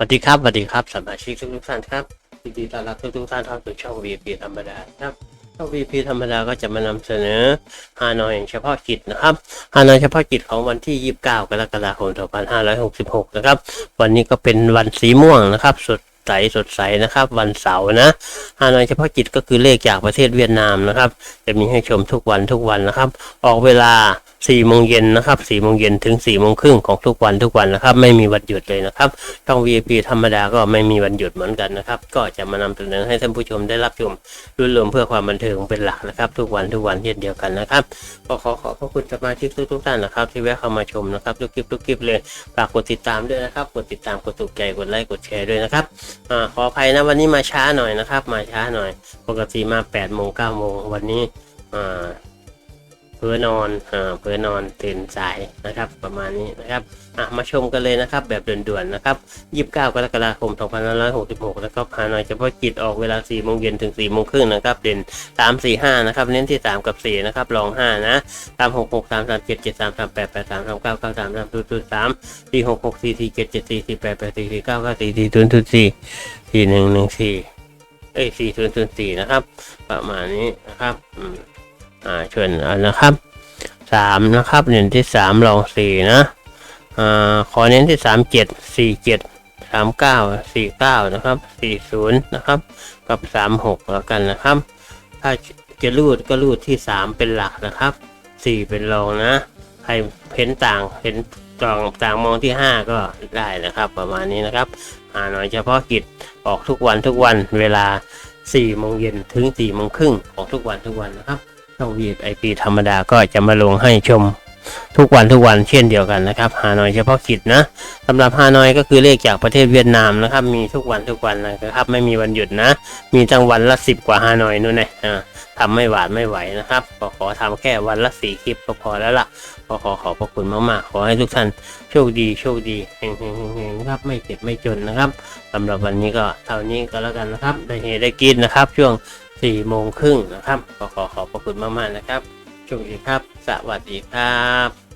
สวัสดีครับสวัสดีครับสมาชิกทุกทุกท่านครับยินดีต้อนรับทุกทุกท่านเข้าสู่ช่อง VP ธรรมดาครับช่อง VP ธรรมดาก็จะมานำเสนอฮานอยเฉพาะกิจนะครับฮานอยเฉพาะกิจของวันที่ 29 กรกฎาคม 2566 นะครับ วันนี้ก็เป็นวันสีม่วงนะครับสดใสสดใสนะครับ วันเสาร์นะฮานอยเฉพาะกิจก็คือเลขจากประเทศเวียดนามนะครับ จะมีให้ชมทุกวันทุกวันนะครับ ออกเวลา 4โมงเย็นนะครับ4โมงเย็นถึง4โมงครึ่งของทุกวันทุกวันนะครับ ไม่มีวันหยุดเลยนะครับช่อง VIP ธรรมดาก็ไม่มีวันหยุดเหมือนกันนะครับ ก็จะมานำเสนอให้ท่านผู้ชมได้รับชมรุ่นรวมเพื่อความบันเทิงเป็นหลักนะครับ ทุกวันทุกวันเช่นเดียวกันนะครับก็ขอขอบพระคุณสมาชิกทุกๆท่านนะครับ ที่แวะเข้ามาชมนะครับทุกคลิปทุกคลิปเลยฝากกดติดตามด้วยนะครับ กดติดตามกดถูกใจกดไลค์กดแชร์ด้วยนะครับอขออภัยนะวันนี้มาช้าหน่อยนะครับ มาช้าหน่อย ปกติมา8โมง9โมงวันนี้อ่า เพื่อนอนอ่าเพื่อนอนตื่นสายนะครับประมาณนี้นะครับอะมาชมกันเลยนะครับแบบด่วนๆนะครับ 29 กรกฎาคม 2566แล้วก็พานอยเฉพาะกิจออกเวลา 4 โมงเย็นถึง 4 โมงครึ่งนะครับ เด่น 3 4 5 นะครับ เน้นที่ 3 กับ 4 นะครับรอง 5 นะ 3 6 6 3 3 7 7 3 3 8 8 3 3 9 9 3 3 0 0 3 4 6 6 4 4 7 7 4 4 8 8 4 4 9 9 4 4 0 0 4 4 1 1 4เอ้ย4 0 0 4 นะครับ ประมาณนี้นะครับ อ่าเชิญนะครับสามนะครับเน้นที่สามลองสี่นะอ่าขอเน้นที่สามเจ็ดสี่เจ็ดสามเก้าสี่เก้านะครับสี่ศูนย์นะครับกับสามหกแล้วกันนะครับ ถ้าจะรูดก็รูดที่สามเป็นหลักนะครับสี่เป็นรองนะใครเพ้นต่างเห็นต่างต่างมองที่ห้าก็ได้นะครับ ประมาณนี้นะครับอ่าหน่อยเฉพาะกิจออกทุกวันทุกวันเวลาสี่โมงเย็นถึงสี่โมงครึ่งของทุกวันทุกวันนะครับ ช่อง VIP ธรรมดาก็จะมาลงให้ชมทุกวันทุกวันเช่นเดียวกันนะครับฮานอยเฉพาะกิจนะสำหรับฮานอยก็คือเลขจากประเทศเวียดนามนะครับ มีทุกวันทุกวันนะครับ ไม่มีวันหยุดนะ มีตั้งวันละสิบกว่าฮานอยนู่นนะอ่าทำไม่หวาดไม่ไหวนะครับก็ขอทำแค่วันละสี่คลิปก็พอแล้วล่ะก็ขอขอบพระคุณมากๆ ขอให้ทุกท่านโชคดีโชคดีเฮงเฮงเฮงเฮงครับไม่เจ็บไม่จนนะครับสำหรับวันนี้ก็เท่านี้ก็แล้วกันนะครับได้เฮได้กินนะครับ ช่วง สี่โมงครึ่งนะครับ ขอขอขอบพระคุณมาก ๆ นะครับโชคดีครับ สวัสดีครับ